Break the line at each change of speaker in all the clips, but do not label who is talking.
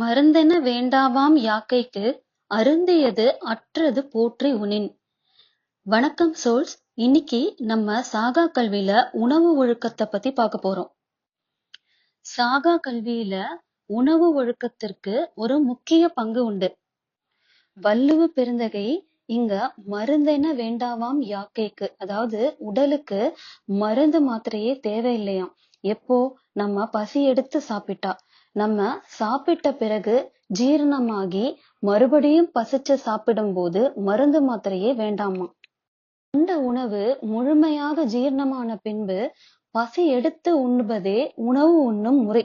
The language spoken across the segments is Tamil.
மருந்தென வேண்டாவாம் யாக்கைக்கு அருந்தியது அற்றது போற்றி உனின் வணக்கம் சோல்ஸ் இன்னைக்கு நம்ம சாகா கல்வியில உணவு ஒழுக்கத்தை பத்தி பார்க்க போறோம் சாகா கல்வியில உணவு ஒழுக்கத்திற்கு ஒரு முக்கிய பங்கு உண்டு வள்ளுவ பெருந்தகை இங்க மருந்தென வேண்டாவாம் யாக்கைக்கு அதாவது உடலுக்கு மருந்து மாத்திரையே தேவையில்லையாம் எப்போ நம்ம பசி எடுத்து சாப்பிட்டா நம்ம சாப்பிட்ட பிறகு ஜீரணமாகி மறுபடியும் பசிச்சு சாப்பிடும் போது மருந்து மாத்திரையே வேண்டாமா இந்த உணவு முழுமையாக ஜீரணமான பின்பு பசி எடுத்து உண்ணுவதே உணவு உண்ணும் முறை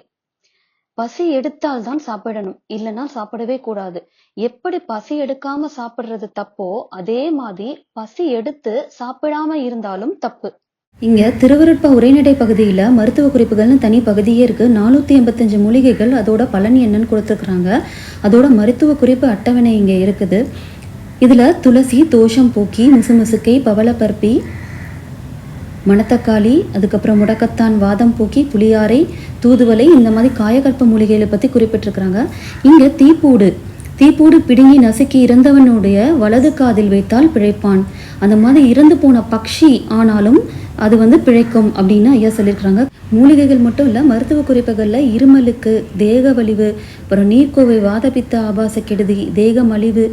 பசி எடுத்தால்தான் சாப்பிடணும் இல்லைன்னா சாப்பிடவே கூடாது எப்படி பசி எடுக்காம சாப்பிடுறது தப்போ அதே மாதிரி பசி எடுத்து சாப்பிடாம இருந்தாலும் தப்பு
இங்கே திருவருட்பா உரைநடை பகுதியில் மருத்துவ குறிப்புகள்னு தனி பகுதியே இருக்குது நானூற்றி எண்பத்தஞ்சு மூலிகைகள் அதோட பலன் என்னன்னு கொடுத்துருக்குறாங்க அதோட மருத்துவ குறிப்பு அட்டவணை இங்கே இருக்குது இதில் துளசி தோஷம் போக்கி முசுமுசுக்கை பவளப்பருப்பி மணத்தக்காளி அதுக்கப்புறம் முடக்கத்தான் வாதம் போக்கி புளியாரை தூதுவலை இந்த மாதிரி காயகற்ப மூலிகைகளை பற்றி குறிப்பிட்டிருக்கிறாங்க இங்கே தீப்பூடு தீப்போடு பிடுங்கி நசுக்கி இறந்தவனுடைய வலது காதில் வைத்தால் பிழைப்பான் அந்த மாதிரி இறந்து போன பக்ஷி ஆனாலும் அது வந்து பிழைக்கும் அப்படின்னு ஐயா சொல்லியிருக்கிறாங்க மூலிகைகள் மட்டும் இல்லை மருத்துவ குறிப்புகளில் இருமலுக்கு தேக வலிவு அப்புறம் நீர்க்கோவை வாதபித்த ஆபாச கெடுதி தேக மலிவு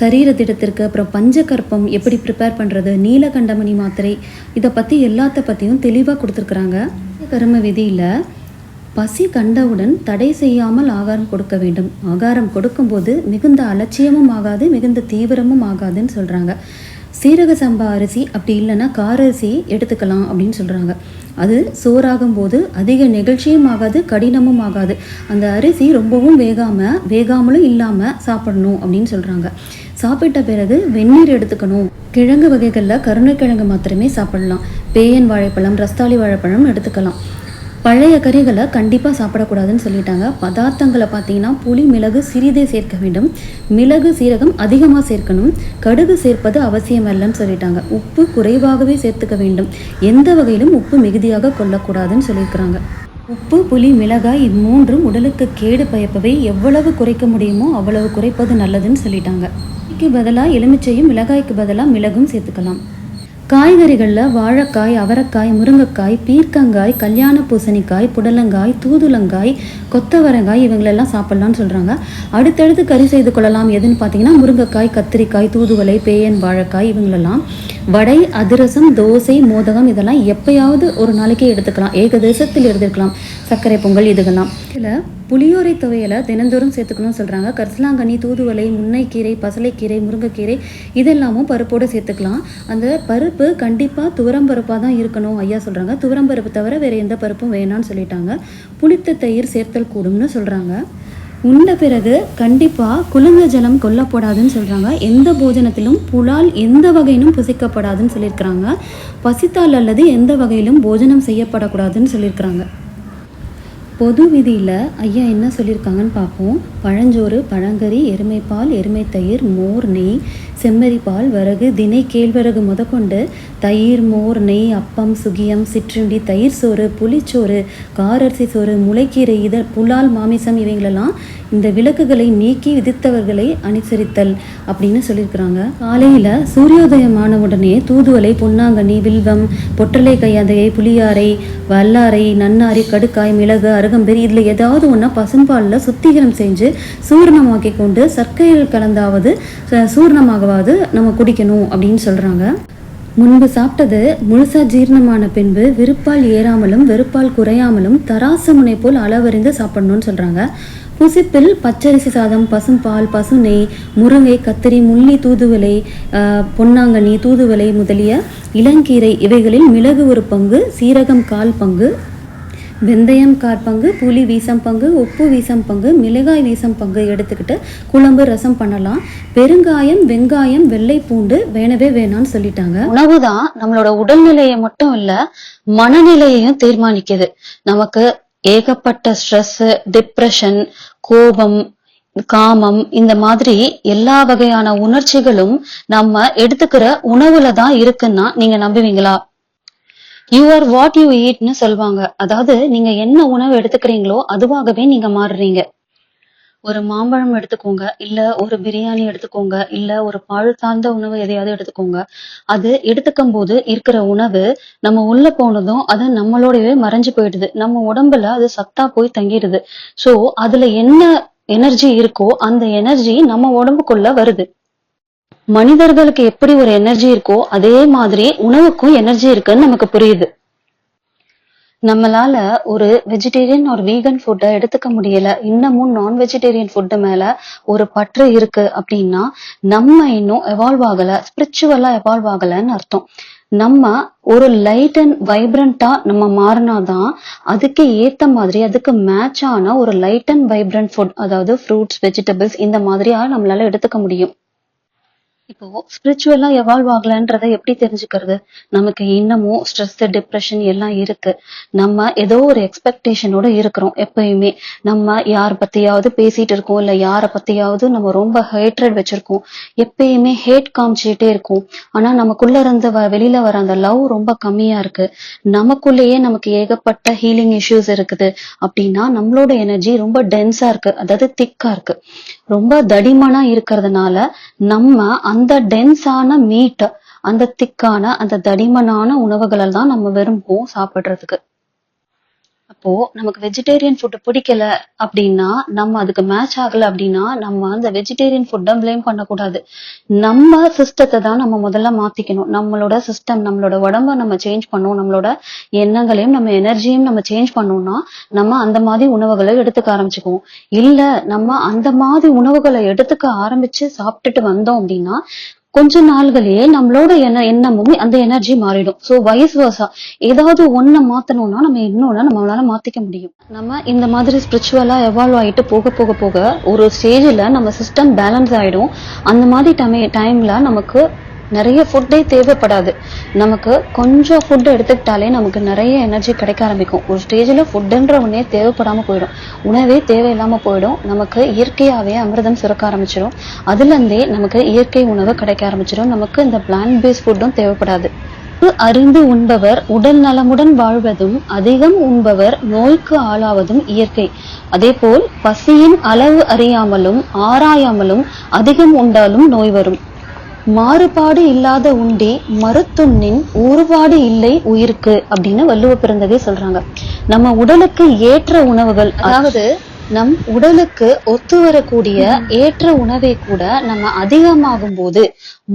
சரீர திடத்திற்கு அப்புறம் பஞ்சகற்பம் எப்படி ப்ரிப்பேர் பண்ணுறது நீலகண்டமணி மாத்திரை இதை பற்றி எல்லாத்த பற்றியும் தெளிவாக கொடுத்துருக்குறாங்க கரும விதியில் பசி கண்டவுடன் தடை செய்யாமல் ஆகாரம் கொடுக்க வேண்டும் ஆகாரம் கொடுக்கும்போது மிகுந்த அலட்சியமும் ஆகாது மிகுந்த தீவிரமும் ஆகாதுன்னு சொல்கிறாங்க சீரக சம்பா அரிசி அப்படி இல்லைன்னா கார அரிசி எடுத்துக்கலாம் அப்படின்னு சொல்கிறாங்க அது சோறாகும் போது அதிக நெகிழ்ச்சியும் ஆகாது கடினமும் ஆகாது அந்த அரிசி ரொம்பவும் வேகாமல் வேகாமலும் இல்லாமல் சாப்பிடணும் அப்படின்னு சொல்கிறாங்க சாப்பிட்ட பிறகு வெந்நீர் எடுத்துக்கணும் கிழங்கு வகைகளில் கருணைக்கிழங்கு மாத்திரமே சாப்பிடலாம் பேயன் வாழைப்பழம் ரஸ்தாளி வாழைப்பழம் எடுத்துக்கலாம் பழைய கறிகளை கண்டிப்பாக சாப்பிடக்கூடாதுன்னு சொல்லிட்டாங்க பதார்த்தங்களை பார்த்தீங்கன்னா புளி மிளகு சிறிதே சேர்க்க வேண்டும் மிளகு சீரகம் அதிகமாக சேர்க்கணும் கடுகு சேர்ப்பது அவசியம் இல்லைன்னு சொல்லிட்டாங்க உப்பு குறைவாகவே சேர்த்துக்க வேண்டும் எந்த வகையிலும் உப்பு மிகுதியாக கொள்ளக்கூடாதுன்னு சொல்லியிருக்கிறாங்க உப்பு புளி மிளகாய் இம்மூன்றும் உடலுக்கு கேடு பயப்பவை எவ்வளவு குறைக்க முடியுமோ அவ்வளவு குறைப்பது நல்லதுன்னு சொல்லிட்டாங்க பதிலாக எலுமிச்சையும் மிளகாய்க்கு பதிலாக மிளகும் சேர்த்துக்கலாம் காய்கறிகளில் வாழைக்காய் அவரைக்காய் முருங்கைக்காய் பீர்க்கங்காய் கல்யாண பூசணிக்காய் புடலங்காய் தூதுலங்காய் கொத்தவரங்காய் இவங்களெல்லாம் சாப்பிட்லான்னு சொல்கிறாங்க அடுத்தடுத்து கறி செய்து கொள்ளலாம் எதுன்னு பார்த்தீங்கன்னா முருங்கைக்காய் கத்திரிக்காய் தூதுவலை பேயன் வாழைக்காய் இவங்களெல்லாம் வடை அதிரசம் தோசை மோதகம் இதெல்லாம் எப்பயாவது ஒரு நாளைக்கே எடுத்துக்கலாம் ஏகதேசத்தில் எடுத்துக்கலாம் சர்க்கரை பொங்கல் இதுகெல்லாம் இதில் புளியோரை துவையலை தினந்தோறும் சேர்த்துக்கணும்னு சொல்கிறாங்க கரிசலாங்கண்ணி தூதுவலை முன்னைக்கீரை பசலைக்கீரை முருங்கைக்கீரை இதெல்லாமும் பருப்போடு சேர்த்துக்கலாம் அந்த பருப்பு பருப்பு கண்டிப்பாக துவரம் பருப்பாக தான் இருக்கணும் ஐயா சொல்கிறாங்க துவரம் பருப்பு தவிர வேறு எந்த பருப்பும் வேணான்னு சொல்லிட்டாங்க புளித்த தயிர் சேர்த்தல் கூடும்னு சொல்கிறாங்க உண்ட பிறகு கண்டிப்பாக குளிர்ந்த ஜலம் கொல்லப்படாதுன்னு சொல்கிறாங்க எந்த போஜனத்திலும் புலால் எந்த வகையிலும் புசிக்கப்படாதுன்னு சொல்லியிருக்கிறாங்க பசித்தால் அல்லது எந்த வகையிலும் போஜனம் செய்யப்படக்கூடாதுன்னு சொல்லியிருக்கிறாங்க பொது விதியில் ஐயா என்ன சொல்லியிருக்காங்கன்னு பார்ப்போம் பழஞ்சோறு பழங்கறி எருமைப்பால் எருமை தயிர் மோர் நெய் செம்மறிப்பால் வரகு தினை கேழ்வரகு முதக்கொண்டு தயிர் மோர் நெய் அப்பம் சுகியம் சிற்றுண்டி தயிர் சோறு புளிச்சோறு காரரிசி சோறு முளைக்கீரை இத புலால் மாமிசம் இவைங்களெல்லாம் இந்த விளக்குகளை நீக்கி விதித்தவர்களை அனுசரித்தல் அப்படின்னு சொல்லியிருக்கிறாங்க காலையில் சூரியோதயம் ஆனவுடனே தூதுவலை பொன்னாங்கண்ணி வில்வம் பொற்றலை கையாதையை புளியாரை வல்லாரை நன்னாரி கடுக்காய் மிளகு அரு கடகம்பேரி இதில் ஏதாவது ஒன்றா பசும்பாலில் சுத்திகரம் செஞ்சு சூர்ணமாக்கி கொண்டு சர்க்கரைகள் கலந்தாவது சூர்ணமாகவாவது நம்ம குடிக்கணும் அப்படின்னு சொல்கிறாங்க முன்பு சாப்பிட்டது முழுசா ஜீர்ணமான பின்பு விருப்பால் ஏறாமலும் வெறுப்பால் குறையாமலும் தராசு முனை போல் அளவறிந்து சாப்பிடணும்னு சொல்றாங்க புசிப்பில் பச்சரிசி சாதம் பசும் பால் பசு நெய் முருங்கை கத்திரி முள்ளி தூதுவலை பொன்னாங்கண்ணி தூதுவலை முதலிய இளங்கீரை இவைகளில் மிளகு ஒரு பங்கு சீரகம் கால் பங்கு வெந்தயம் காற்பங்கு புளி வீசம் பங்கு உப்பு வீசம் பங்கு மிளகாய் வீசம் பங்கு எடுத்துக்கிட்டு குழம்பு ரசம் பண்ணலாம் பெருங்காயம் வெங்காயம் வெள்ளை பூண்டு வேணவே வேணான்னு சொல்லிட்டாங்க உணவு தான் நம்மளோட உடல்நிலையை மட்டும் இல்ல மனநிலையையும் தீர்மானிக்குது நமக்கு ஏகப்பட்ட ஸ்ட்ரெஸ் டிப்ரெஷன் கோபம் காமம் இந்த மாதிரி எல்லா வகையான உணர்ச்சிகளும் நம்ம எடுத்துக்கிற உணவுல தான் இருக்குன்னா நீங்க நம்புவீங்களா யூ ஆர் வாட் யூ ஈட்னு சொல்லுவாங்க அதாவது நீங்க என்ன உணவு எடுத்துக்கிறீங்களோ அதுவாகவே நீங்க மாறுறீங்க ஒரு மாம்பழம் எடுத்துக்கோங்க இல்ல ஒரு பிரியாணி எடுத்துக்கோங்க இல்ல ஒரு பால் சார்ந்த உணவு எதையாவது எடுத்துக்கோங்க அது எடுத்துக்கும் போது இருக்கிற உணவு நம்ம உள்ள போனதும் அது நம்மளோடவே மறைஞ்சு போயிடுது நம்ம உடம்புல அது சத்தா போய் தங்கிடுது சோ அதுல என்ன எனர்ஜி இருக்கோ அந்த எனர்ஜி நம்ம உடம்புக்குள்ள வருது மனிதர்களுக்கு எப்படி ஒரு எனர்ஜி இருக்கோ அதே மாதிரி உணவுக்கும் எனர்ஜி இருக்குன்னு நமக்கு புரியுது நம்மளால ஒரு வெஜிடேரியன் ஒரு வீகன் ஃபுட்டை எடுத்துக்க முடியல இன்னமும் நான் வெஜிடேரியன் ஃபுட்டு மேல ஒரு பற்று இருக்கு அப்படின்னா நம்ம இன்னும் எவால்வ் ஆகல ஸ்பிரிச்சுவலா எவால்வ் ஆகலன்னு அர்த்தம் நம்ம ஒரு லைட் அண்ட் வைப்ரண்டா நம்ம மாறினாதான் அதுக்கு ஏத்த மாதிரி அதுக்கு மேட்ச் ஆன ஒரு லைட் அண்ட் வைப்ரண்ட் ஃபுட் அதாவது ஃப்ரூட்ஸ் வெஜிடபிள்ஸ் இந்த மாதிரியா நம்மளால எடுத்துக்க முடியும் இப்போ ஸ்பிரிச்சுவலா எவால்வ் ஆகலன்றதை எப்படி தெரிஞ்சுக்கிறது நமக்கு இன்னமும் ஸ்ட்ரெஸ் டிப்ரெஷன் எல்லாம் இருக்கு நம்ம ஏதோ ஒரு எக்ஸ்பெக்டேஷனோட இருக்கிறோம் எப்பயுமே நம்ம யார் பத்தியாவது பேசிட்டு இருக்கோம் இல்ல யார பத்தியாவது நம்ம ரொம்ப ஹேட்ரட் வச்சிருக்கோம் எப்பயுமே ஹேட் காமிச்சுட்டே இருக்கும் ஆனா நமக்குள்ள இருந்து வெளியில வர அந்த லவ் ரொம்ப கம்மியா இருக்கு நமக்குள்ளேயே நமக்கு ஏகப்பட்ட ஹீலிங் இஷ்யூஸ் இருக்குது அப்படின்னா நம்மளோட எனர்ஜி ரொம்ப டென்ஸா இருக்கு அதாவது திக்கா இருக்கு ரொம்ப தடிமனா இருக்கிறதுனால நம்ம அந்த அந்த டென்ஸான மீட் அந்த திக்கான அந்த தடிமனான உணவுகளை தான் நம்ம விரும்புவோம் சாப்பிடுறதுக்கு அப்போ நமக்கு வெஜிடேரியன் ஃபுட்டு பிடிக்கல அப்படின்னா நம்ம அதுக்கு மேட்ச் ஆகல அப்படின்னா நம்ம அந்த வெஜிடேரியன் ஃபுட்டை பிளேம் பண்ணக்கூடாது நம்ம சிஸ்டத்தை தான் நம்ம முதல்ல மாத்திக்கணும் நம்மளோட சிஸ்டம் நம்மளோட உடம்ப நம்ம சேஞ்ச் பண்ணோம் நம்மளோட எண்ணங்களையும் நம்ம எனர்ஜியும் நம்ம சேஞ்ச் பண்ணோம்னா நம்ம அந்த மாதிரி உணவுகளை எடுத்துக்க ஆரம்பிச்சுக்குவோம் இல்ல நம்ம அந்த மாதிரி உணவுகளை எடுத்துக்க ஆரம்பிச்சு சாப்பிட்டுட்டு வந்தோம் அப்படின்னா கொஞ்ச நாள்களையே நம்மளோட என்ன எண்ணமும் அந்த எனர்ஜி மாறிடும் ஸோ வயசு வயசா ஏதாவது ஒன்றை மாத்தணும்னா நம்ம இன்னொன்னு நம்மளால மாத்திக்க முடியும் நம்ம இந்த மாதிரி ஸ்பிரிச்சுவலா எவால்வ் ஆயிட்டு போக போக போக ஒரு ஸ்டேஜில் நம்ம சிஸ்டம் பேலன்ஸ் ஆயிடும் அந்த மாதிரி டைம்ல நமக்கு நிறைய ஃபுட்டே தேவைப்படாது நமக்கு கொஞ்சம் ஃபுட் எடுத்துக்கிட்டாலே நமக்கு நிறைய எனர்ஜி கிடைக்க ஆரம்பிக்கும் ஒரு ஸ்டேஜில் ஃபுட்டுன்ற ஒன்றே தேவைப்படாமல் போயிடும் உணவே தேவையில்லாமல் போயிடும் நமக்கு இயற்கையாகவே அமிர்தம் சுரக்க ஆரம்பிச்சிடும் அதுலேருந்தே நமக்கு இயற்கை உணவு கிடைக்க ஆரம்பிச்சிடும் நமக்கு இந்த பிளான் பேஸ்ட் ஃபுட்டும் தேவைப்படாது அறிந்து உண்பவர் உடல் நலமுடன் வாழ்வதும் அதிகம் உண்பவர் நோய்க்கு ஆளாவதும் இயற்கை அதே போல் பசியின் அளவு அறியாமலும் ஆராயாமலும் அதிகம் உண்டாலும் நோய் வரும் மாறுபாடு இல்லாத உண்டே மருத்துண்ணின் ஒருபாடு இல்லை உயிருக்கு அப்படின்னு வள்ளுவ பிறந்ததே சொல்றாங்க நம்ம உடலுக்கு ஏற்ற உணவுகள் அதாவது நம் உடலுக்கு ஒத்து வரக்கூடிய ஏற்ற உணவை கூட நம்ம அதிகமாகும் போது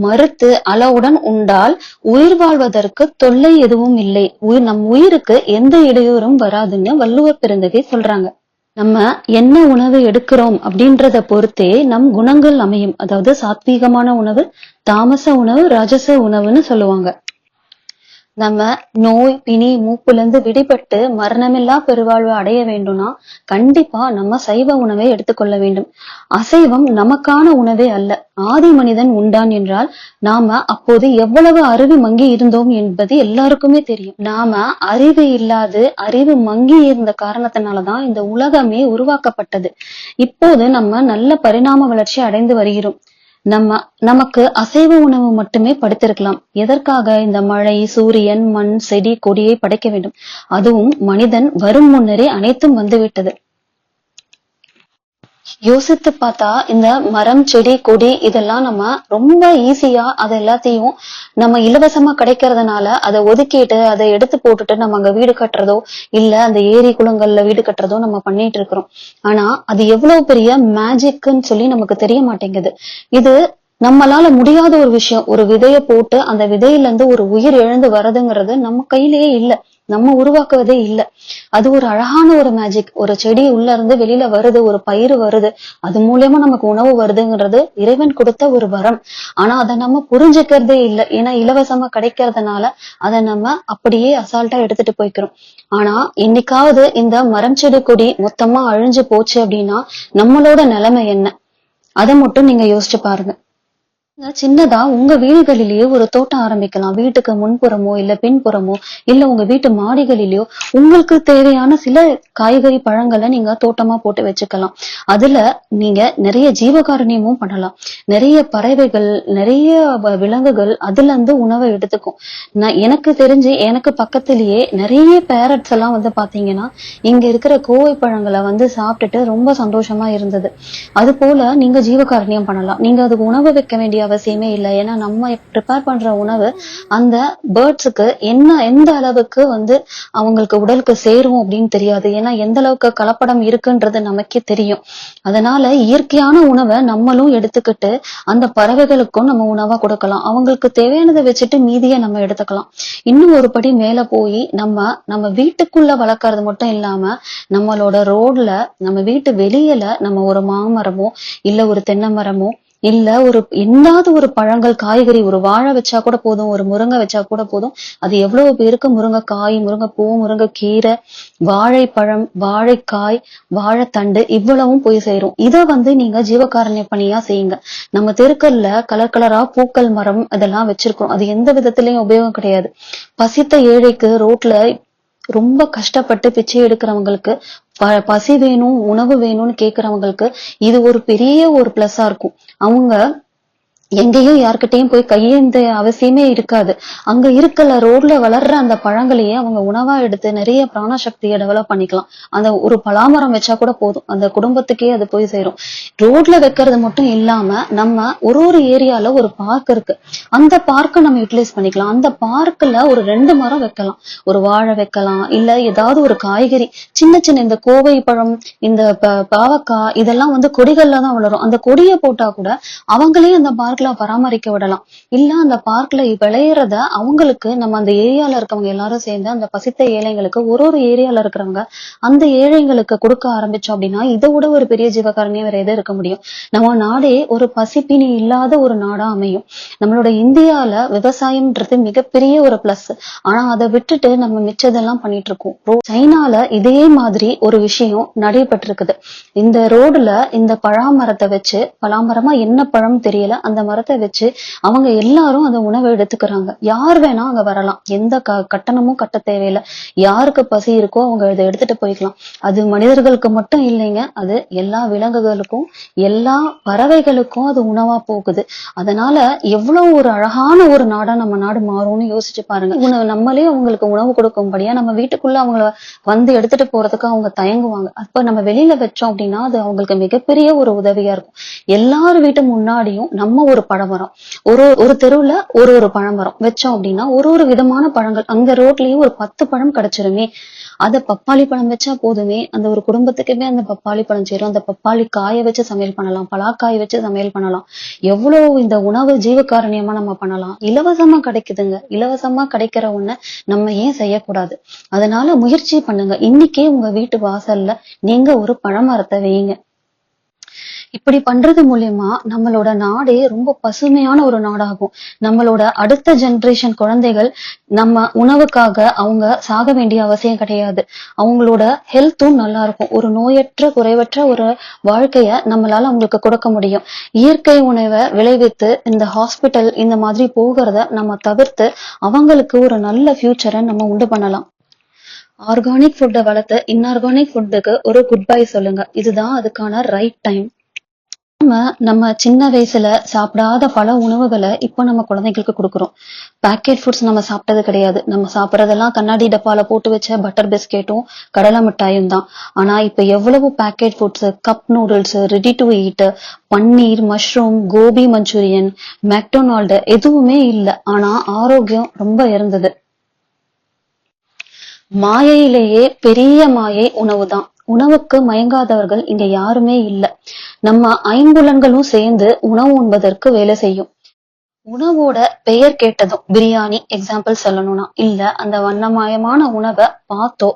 மறுத்து அளவுடன் உண்டால் உயிர் வாழ்வதற்கு தொல்லை எதுவும் இல்லை உயிர் நம் உயிருக்கு எந்த இடையூறும் வராதுன்னு வள்ளுவ பிறந்ததே சொல்றாங்க நம்ம என்ன உணவு எடுக்கிறோம் அப்படின்றத பொறுத்தே நம் குணங்கள் அமையும் அதாவது சாத்வீகமான உணவு தாமச உணவு ராஜச உணவுன்னு சொல்லுவாங்க நம்ம நோய் பிணி மூப்புலேருந்து விடுபட்டு மரணமில்லா பெருவாழ்வு அடைய வேண்டும்னா கண்டிப்பா நம்ம சைவ உணவை எடுத்துக்கொள்ள வேண்டும் அசைவம் நமக்கான உணவே அல்ல ஆதி மனிதன் உண்டான் என்றால் நாம அப்போது எவ்வளவு அறிவு மங்கி இருந்தோம் என்பது எல்லாருக்குமே தெரியும் நாம அறிவு இல்லாது அறிவு மங்கி இருந்த காரணத்தினாலதான் இந்த உலகமே உருவாக்கப்பட்டது இப்போது நம்ம நல்ல பரிணாம வளர்ச்சி அடைந்து வருகிறோம் நம்ம நமக்கு அசைவ உணவு மட்டுமே படுத்திருக்கலாம் எதற்காக இந்த மழை சூரியன் மண் செடி கொடியை படைக்க வேண்டும் அதுவும் மனிதன் வரும் முன்னரே அனைத்தும் வந்துவிட்டது யோசித்து பார்த்தா இந்த மரம் செடி கொடி இதெல்லாம் நம்ம ரொம்ப ஈஸியா அது எல்லாத்தையும் நம்ம இலவசமா கிடைக்கிறதுனால அதை ஒதுக்கிட்டு அதை எடுத்து போட்டுட்டு நம்ம அங்க வீடு கட்டுறதோ இல்ல அந்த ஏரி குளங்கள்ல வீடு கட்டுறதோ நம்ம பண்ணிட்டு இருக்கிறோம் ஆனா அது எவ்வளவு பெரிய மேஜிக்னு சொல்லி நமக்கு தெரிய மாட்டேங்குது இது நம்மளால முடியாத ஒரு விஷயம் ஒரு விதைய போட்டு அந்த விதையில இருந்து ஒரு உயிர் எழுந்து வர்றதுங்கிறது நம்ம கையிலேயே இல்லை நம்ம உருவாக்குவதே இல்ல அது ஒரு அழகான ஒரு மேஜிக் ஒரு செடி உள்ள இருந்து வெளியில வருது ஒரு பயிர் வருது அது மூலயமா நமக்கு உணவு வருதுங்கிறது இறைவன் கொடுத்த ஒரு வரம் ஆனா அதை நம்ம புரிஞ்சுக்கிறதே இல்ல ஏன்னா இலவசமா கிடைக்கிறதுனால அதை நம்ம அப்படியே அசால்ட்டா எடுத்துட்டு போய்க்கிறோம் ஆனா இன்னைக்காவது இந்த மரம் செடி கொடி மொத்தமா அழிஞ்சு போச்சு அப்படின்னா நம்மளோட நிலைமை என்ன அதை மட்டும் நீங்க யோசிச்சு பாருங்க சின்னதா உங்க வீடுகளிலேயே ஒரு தோட்டம் ஆரம்பிக்கலாம் வீட்டுக்கு முன்புறமோ இல்ல பின்புறமோ இல்ல உங்க வீட்டு மாடிகளிலேயோ உங்களுக்கு தேவையான சில காய்கறி பழங்களை நீங்க தோட்டமா போட்டு வச்சுக்கலாம் அதுல நீங்க நிறைய ஜீவகாரணியமும் பண்ணலாம் நிறைய பறவைகள் நிறைய விலங்குகள் அதுல இருந்து உணவை எடுத்துக்கும் நான் எனக்கு தெரிஞ்சு எனக்கு பக்கத்திலேயே நிறைய பேரட்ஸ் எல்லாம் வந்து பாத்தீங்கன்னா இங்க இருக்கிற கோவை பழங்களை வந்து சாப்பிட்டுட்டு ரொம்ப சந்தோஷமா இருந்தது அது போல நீங்க ஜீவகாரணியம் பண்ணலாம் நீங்க அதுக்கு உணவு வைக்க வேண்டிய அவசியமே இல்லை ஏன்னா நம்ம ப்ரிப்பேர் பண்ற உணவு அந்த பேர்ட்ஸுக்கு என்ன எந்த அளவுக்கு வந்து அவங்களுக்கு உடலுக்கு சேரும் அப்படின்னு தெரியாது ஏன்னா எந்த அளவுக்கு கலப்படம் இருக்குன்றது நமக்கே தெரியும் அதனால இயற்கையான உணவை நம்மளும் எடுத்துக்கிட்டு அந்த பறவைகளுக்கும் நம்ம உணவா கொடுக்கலாம் அவங்களுக்கு தேவையானதை வச்சுட்டு மீதியை நம்ம எடுத்துக்கலாம் இன்னும் ஒரு படி மேல போய் நம்ம நம்ம வீட்டுக்குள்ள வளர்க்கறது மட்டும் இல்லாம நம்மளோட ரோட்ல நம்ம வீட்டு வெளியில நம்ம ஒரு மாமரமோ இல்ல ஒரு தென்னை மரமோ இல்ல ஒரு என்னாவது ஒரு பழங்கள் காய்கறி ஒரு வாழை வச்சா கூட போதும் ஒரு முருங்கை வச்சா கூட போதும் அது எவ்வளவு பேருக்கு முருங்கைக்காய் முருங்கை கீரை வாழைப்பழம் வாழைக்காய் வாழைத்தண்டு இவ்வளவும் போய் சேரும் இதை வந்து நீங்க ஜீவகாரண பணியா செய்யுங்க நம்ம தெருக்கல்ல கலர் கலரா பூக்கள் மரம் இதெல்லாம் வச்சிருக்கோம் அது எந்த விதத்திலயும் உபயோகம் கிடையாது பசித்த ஏழைக்கு ரோட்ல ரொம்ப கஷ்டப்பட்டு பிச்சை எடுக்கிறவங்களுக்கு பசி வேணும் உணவு வேணும்னு கேக்குறவங்களுக்கு இது ஒரு பெரிய ஒரு பிளஸ்ஸா இருக்கும் அவங்க எங்கேயும் யார்கிட்டயும் போய் கையேந்த அவசியமே இருக்காது அங்க இருக்கல ரோட்ல வளர்ற அந்த பழங்களையே அவங்க உணவா எடுத்து நிறைய பிராண டெவலப் பண்ணிக்கலாம் அந்த ஒரு பலாமரம் வச்சா கூட போதும் அந்த குடும்பத்துக்கே அது போய் சேரும் ரோட்ல வைக்கிறது மட்டும் இல்லாம நம்ம ஒரு ஒரு ஏரியால ஒரு பார்க் இருக்கு அந்த பார்க்கை நம்ம யூட்டிலைஸ் பண்ணிக்கலாம் அந்த பார்க்ல ஒரு ரெண்டு மரம் வைக்கலாம் ஒரு வாழை வைக்கலாம் இல்ல ஏதாவது ஒரு காய்கறி சின்ன சின்ன இந்த கோவை பழம் இந்த பாவக்காய் இதெல்லாம் வந்து கொடிகள்ல தான் வளரும் அந்த கொடியை போட்டா கூட அவங்களே அந்த பார்க்ல பார்க்ல பராமரிக்க விடலாம் இல்ல அந்த பார்க்ல விளையிறத அவங்களுக்கு நம்ம அந்த ஏரியால இருக்கவங்க எல்லாரும் சேர்ந்து அந்த பசித்த ஏழைங்களுக்கு ஒரு ஒரு ஏரியால இருக்கிறவங்க அந்த ஏழைங்களுக்கு கொடுக்க ஆரம்பிச்சோம் அப்படின்னா இதை விட ஒரு பெரிய ஜீவகாரணியா வேற எது இருக்க முடியும் நம்ம நாடே ஒரு பசிப்பினி இல்லாத ஒரு நாடா அமையும் நம்மளோட இந்தியால விவசாயம்ன்றது மிகப்பெரிய ஒரு பிளஸ் ஆனா அதை விட்டுட்டு நம்ம மிச்சதெல்லாம் பண்ணிட்டு இருக்கோம் சைனால இதே மாதிரி ஒரு விஷயம் நடைபெற்றிருக்குது இந்த ரோடுல இந்த பழாமரத்தை வச்சு பலாமரமா என்ன பழம் தெரியல அந்த மரத்தை வச்சு அவங்க எல்லாரும் அந்த உணவை எடுத்துக்கிறாங்க யார் வேணா அங்க வரலாம் எந்த கட்டணமும் கட்ட தேவையில்லை யாருக்கு பசி இருக்கோ அவங்க இதை எடுத்துட்டு போய்க்கலாம் அது மனிதர்களுக்கு மட்டும் இல்லைங்க அது எல்லா விலங்குகளுக்கும் எல்லா பறவைகளுக்கும் அது உணவா போகுது அதனால எவ்வளவு ஒரு அழகான ஒரு நாடா நம்ம நாடு மாறும்னு யோசிச்சு பாருங்க உணவு நம்மளே அவங்களுக்கு உணவு கொடுக்கும்படியா நம்ம வீட்டுக்குள்ள அவங்கள வந்து எடுத்துட்டு போறதுக்கு அவங்க தயங்குவாங்க அப்ப நம்ம வெளியில வச்சோம் அப்படின்னா அது அவங்களுக்கு மிகப்பெரிய ஒரு உதவியா இருக்கும் எல்லார் வீட்டு முன்னாடியும் நம்ம ஒரு ஒரு பழம் வரும் ஒரு ஒரு தெருவுல ஒரு ஒரு பழம் வரும் வச்சோம் அப்படின்னா ஒரு ஒரு விதமான பழங்கள் அங்க ரோட்லயே ஒரு பத்து பழம் கிடைச்சிருமே அத பப்பாளி பழம் வச்சா போதுமே அந்த ஒரு குடும்பத்துக்குமே அந்த பப்பாளி பழம் சேரும் அந்த பப்பாளி காய வச்சு சமையல் பண்ணலாம் பலாக்காய வச்சு சமையல் பண்ணலாம் எவ்வளவு இந்த உணவு ஜீவகாரணியமா நம்ம பண்ணலாம் இலவசமா கிடைக்குதுங்க இலவசமா கிடைக்கிற ஒண்ண நம்ம ஏன் செய்யக்கூடாது அதனால முயற்சி பண்ணுங்க இன்னைக்கே உங்க வீட்டு வாசல்ல நீங்க ஒரு பழமரத்தை வையுங்க இப்படி பண்றது மூலியமா நம்மளோட நாடே ரொம்ப பசுமையான ஒரு நாடாகும் நம்மளோட அடுத்த ஜென்ரேஷன் குழந்தைகள் நம்ம உணவுக்காக அவங்க சாக வேண்டிய அவசியம் கிடையாது அவங்களோட ஹெல்த்தும் நல்லா இருக்கும் ஒரு நோயற்ற குறைவற்ற ஒரு வாழ்க்கைய நம்மளால அவங்களுக்கு கொடுக்க முடியும் இயற்கை உணவை விளைவித்து இந்த ஹாஸ்பிட்டல் இந்த மாதிரி போகிறத நம்ம தவிர்த்து அவங்களுக்கு ஒரு நல்ல ஃபியூச்சரை நம்ம உண்டு பண்ணலாம் ஆர்கானிக் ஃபுட்டை வளர்த்து இன்ஆர்கானிக் ஃபுட்டுக்கு ஒரு குட் பை சொல்லுங்க இதுதான் அதுக்கான ரைட் டைம் நம்ம நம்ம சின்ன வயசுல சாப்பிடாத பல உணவுகளை இப்போ நம்ம குழந்தைங்களுக்கு கொடுக்குறோம் பேக்கெட் ஃபுட்ஸ் நம்ம சாப்பிட்டது கிடையாது நம்ம சாப்பிட்றதெல்லாம் கண்ணாடி டப்பால போட்டு வச்ச பட்டர் பிஸ்கெட்டும் கடலை மிட்டாயும் தான் ஆனா இப்போ எவ்வளவு packet foods cup noodles ready to eat paneer mushroom gobi manchurian McDonald எதுவுமே இல்லை ஆனா ஆரோக்கியம் ரொம்ப இருந்தது மாயையிலேயே பெரிய மாயை உணவு தான் உணவுக்கு மயங்காதவர்கள் இங்க யாருமே இல்ல நம்ம ஐம்புலன்களும் சேர்ந்து உணவு உண்பதற்கு வேலை செய்யும் உணவோட பெயர் கேட்டதும் பிரியாணி எக்ஸாம்பிள் சொல்லணும்னா இல்ல அந்த வண்ணமயமான உணவை பார்த்தோ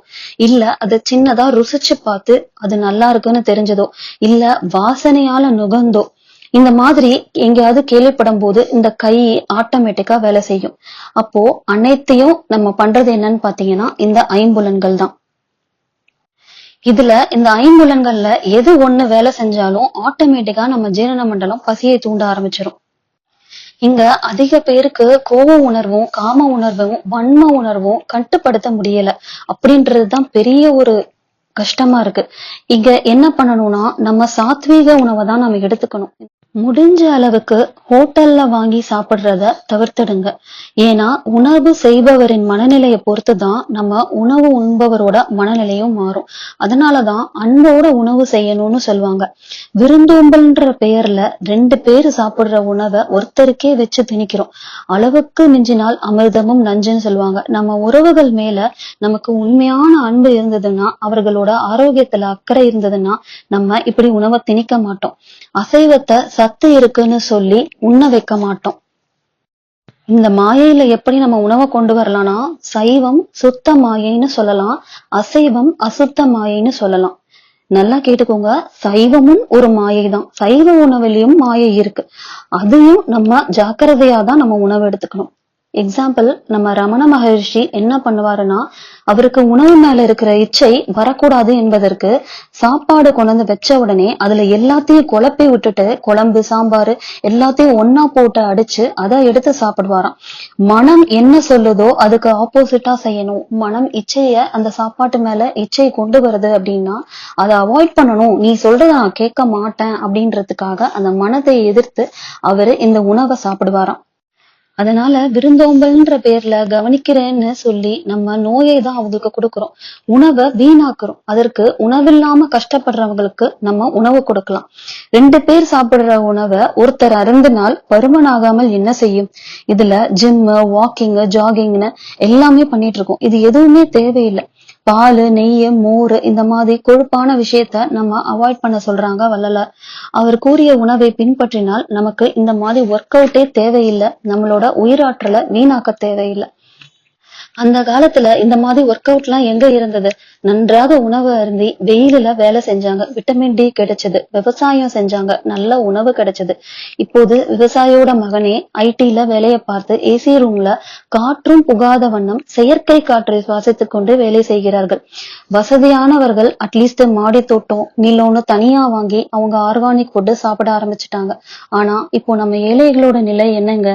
இல்ல அது சின்னதா ருசிச்சு பார்த்து அது நல்லா இருக்குன்னு தெரிஞ்சதோ இல்ல வாசனையால நுகர்ந்தோ இந்த மாதிரி எங்கேயாவது கேள்விப்படும் போது இந்த கை ஆட்டோமேட்டிக்கா வேலை செய்யும் அப்போ அனைத்தையும் நம்ம பண்றது என்னன்னு பாத்தீங்கன்னா இந்த ஐம்புலன்கள் தான் இதுல இந்த ஐம்புலன்கள்ல எது ஒண்ணு வேலை செஞ்சாலும் ஆட்டோமேட்டிக்கா நம்ம ஜீரண மண்டலம் பசியை தூண்ட ஆரம்பிச்சிடும் இங்க அதிக பேருக்கு கோப உணர்வும் காம உணர்வும் வன்ம உணர்வும் கட்டுப்படுத்த முடியல அப்படின்றதுதான் பெரிய ஒரு கஷ்டமா இருக்கு இங்க என்ன பண்ணணும்னா நம்ம சாத்வீக உணவை தான் நம்ம எடுத்துக்கணும் முடிஞ்ச அளவுக்கு ஹோட்டல்ல வாங்கி சாப்பிடுறத தவிர்த்துடுங்க ஏன்னா உணவு செய்பவரின் மனநிலையை பொறுத்து தான் நம்ம உணவு உண்பவரோட மனநிலையும் மாறும் அதனாலதான் அன்போட உணவு செய்யணும்னு சொல்லுவாங்க விருந்தோம்பல்ன்ற பெயர்ல ரெண்டு பேர் சாப்பிடுற உணவை ஒருத்தருக்கே வச்சு திணிக்கிறோம் அளவுக்கு மிஞ்சினால் அமிர்தமும் நஞ்சுன்னு சொல்லுவாங்க நம்ம உறவுகள் மேல நமக்கு உண்மையான அன்பு இருந்ததுன்னா அவர்களோட ஆரோக்கியத்துல அக்கறை இருந்ததுன்னா நம்ம இப்படி உணவை திணிக்க மாட்டோம் அசைவத்தை சத்து இருக்குன்னு சொல்லி உண்ண வைக்க மாட்டோம் இந்த மாயையில எப்படி நம்ம உணவை கொண்டு வரலாம்னா சைவம் சுத்த மாயைன்னு சொல்லலாம் அசைவம் அசுத்த மாயைன்னு சொல்லலாம் நல்லா கேட்டுக்கோங்க சைவமும் ஒரு மாயை தான் சைவ உணவுலயும் மாயை இருக்கு அதையும் நம்ம ஜாக்கிரதையா தான் நம்ம உணவு எடுத்துக்கணும் எக்ஸாம்பிள் நம்ம ரமண மகர்ஷி என்ன பண்ணுவாருன்னா அவருக்கு உணவு மேல இருக்கிற இச்சை வரக்கூடாது என்பதற்கு சாப்பாடு கொண்டு வச்ச உடனே அதுல எல்லாத்தையும் குழப்பி விட்டுட்டு குழம்பு சாம்பார் எல்லாத்தையும் ஒன்னா போட்டு அடிச்சு அதை எடுத்து சாப்பிடுவாராம் மனம் என்ன சொல்லுதோ அதுக்கு ஆப்போசிட்டா செய்யணும் மனம் இச்சைய அந்த சாப்பாட்டு மேல இச்சை கொண்டு வருது அப்படின்னா அதை அவாய்ட் பண்ணணும் நீ சொல்றத நான் கேட்க மாட்டேன் அப்படின்றதுக்காக அந்த மனத்தை எதிர்த்து அவரு இந்த உணவை சாப்பிடுவாராம் அதனால விருந்தோம்பல்ன்ற பேர்ல கவனிக்கிறேன்னு சொல்லி நம்ம நோயை தான் அவங்களுக்கு கொடுக்குறோம் உணவை வீணாக்குறோம் அதற்கு உணவில்லாம கஷ்டப்படுறவங்களுக்கு நம்ம உணவு கொடுக்கலாம் ரெண்டு பேர் சாப்பிடுற உணவை ஒருத்தர் அருந்தினால் பருமனாகாமல் என்ன செய்யும் இதுல ஜிம்மு வாக்கிங் ஜாகிங்னு எல்லாமே பண்ணிட்டு இருக்கோம் இது எதுவுமே தேவையில்லை பால் நெய் மோர் இந்த மாதிரி கொழுப்பான விஷயத்த நம்ம அவாய்ட் பண்ண சொல்றாங்க வள்ளலார் அவர் கூறிய உணவை பின்பற்றினால் நமக்கு இந்த மாதிரி ஒர்க் அவுட்டே தேவையில்லை நம்மளோட உயிராற்றலை வீணாக்க தேவையில்லை அந்த காலத்துல இந்த மாதிரி ஒர்க் அவுட் எல்லாம் எங்க இருந்தது நன்றாக உணவு அருந்தி வெயிலில் வேலை செஞ்சாங்க விட்டமின் டி கிடைச்சது விவசாயம் செஞ்சாங்க நல்ல உணவு கிடைச்சது இப்போது விவசாயியோட மகனே ஐடில வேலையை பார்த்து ஏசி ரூம்ல காற்றும் புகாத வண்ணம் செயற்கை காற்றை சுவாசித்துக் கொண்டு வேலை செய்கிறார்கள் வசதியானவர்கள் அட்லீஸ்ட் மாடி தோட்டம் நிலோன்னு தனியா வாங்கி அவங்க ஆர்கானிக் ஃபுட்டு சாப்பிட ஆரம்பிச்சிட்டாங்க ஆனா இப்போ நம்ம ஏழைகளோட நிலை என்னங்க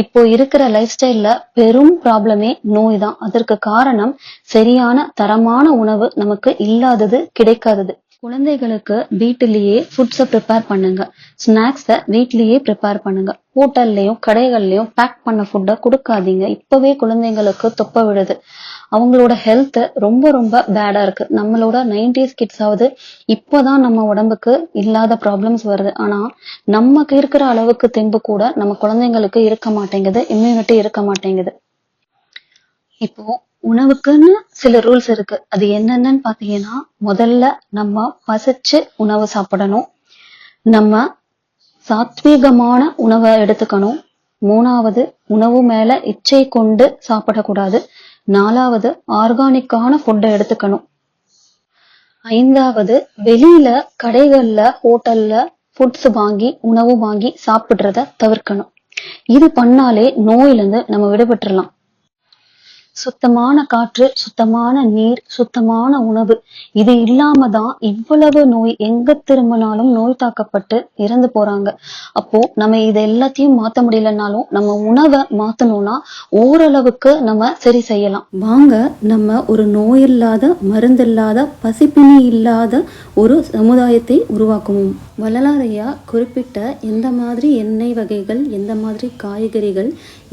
இப்போ இருக்கிற லைஃப் ஸ்டைல்ல பெரும் ப்ராப்ளமே நோய் தான் அதற்கு காரணம் சரியான தரமான உணவு நமக்கு இல்லாதது கிடைக்காதது குழந்தைகளுக்கு வீட்டிலேயே ஃபுட்ஸை ப்ரிப்பேர் பண்ணுங்க ஸ்நாக்ஸை வீட்லேயே ப்ரிப்பேர் பண்ணுங்க ஹோட்டல்லையும் கடைகள்லையும் பேக் பண்ண ஃபுட்டை கொடுக்காதீங்க இப்பவே குழந்தைங்களுக்கு தொப்ப விடுது அவங்களோட ஹெல்த் ரொம்ப ரொம்ப பேடா இருக்கு நம்மளோட நைன்டிஸ் கிட்ஸ் ஆகுது இப்போதான் நம்ம உடம்புக்கு இல்லாத ப்ராப்ளம்ஸ் வருது ஆனா நமக்கு இருக்கிற அளவுக்கு தெம்பு கூட நம்ம குழந்தைங்களுக்கு இருக்க மாட்டேங்குது இம்யூனிட்டி இருக்க மாட்டேங்குது இப்போ உணவுக்குன்னு சில ரூல்ஸ் இருக்கு அது என்னென்னு பாத்தீங்கன்னா முதல்ல நம்ம பசிச்சு உணவு சாப்பிடணும் நம்ம சாத்வீகமான உணவை எடுத்துக்கணும் மூணாவது உணவு மேல இச்சை கொண்டு சாப்பிடக்கூடாது நாலாவது ஆர்கானிக்கான ஃபுட்டை எடுத்துக்கணும் ஐந்தாவது வெளியில கடைகள்ல ஹோட்டல்ல ஃபுட்ஸ் வாங்கி உணவு வாங்கி சாப்பிடுறத தவிர்க்கணும் இது பண்ணாலே நோயிலிருந்து நம்ம விடுபட்டுறலாம் சுத்தமான காற்று சுத்தமான நீர் சுத்தமான உணவு இது இல்லாம தான் இவ்வளவு நோய் எங்க திரும்பினாலும் நோய் தாக்கப்பட்டு இறந்து போறாங்க அப்போ நம்ம இது எல்லாத்தையும் மாத்த முடியலனாலும் நம்ம உணவை மாத்தணும்னா ஓரளவுக்கு நம்ம சரி செய்யலாம் வாங்க நம்ம ஒரு நோய் இல்லாத மருந்து இல்லாத பசிப்பினி இல்லாத ஒரு சமுதாயத்தை உருவாக்குவோம் வள்ளலாரையா குறிப்பிட்ட எந்த மாதிரி எண்ணெய் வகைகள் எந்த மாதிரி காய்கறிகள்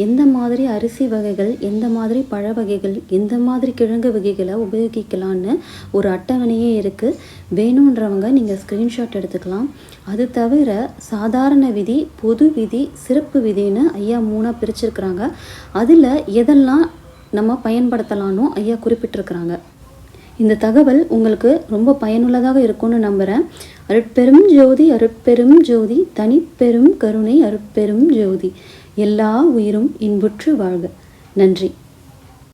எந்த மாதிரி அரிசி வகைகள் எந்த மாதிரி பழ வகைகள் இந்த மாதிரி கிழங்கு வகைகளை உபயோகிக்கலான்னு ஒரு அட்டவணையே இருக்குது வேணுன்றவங்க நீங்கள் ஸ்க்ரீன்ஷாட் எடுத்துக்கலாம் அது தவிர சாதாரண விதி பொது விதி சிறப்பு விதின்னு ஐயா மூணாக பிரிச்சிருக்கிறாங்க அதில் எதெல்லாம் நம்ம பயன்படுத்தலாம்னு ஐயா குறிப்பிட்டிருக்கிறாங்க இந்த தகவல் உங்களுக்கு ரொம்ப பயனுள்ளதாக இருக்கும்னு நம்புகிறேன் அருட்பெரும் ஜோதி அருட்பெரும் ஜோதி தனிப்பெரும் கருணை அருட்பெரும் ஜோதி எல்லா உயிரும் இன்புற்று வாழ்க நன்றி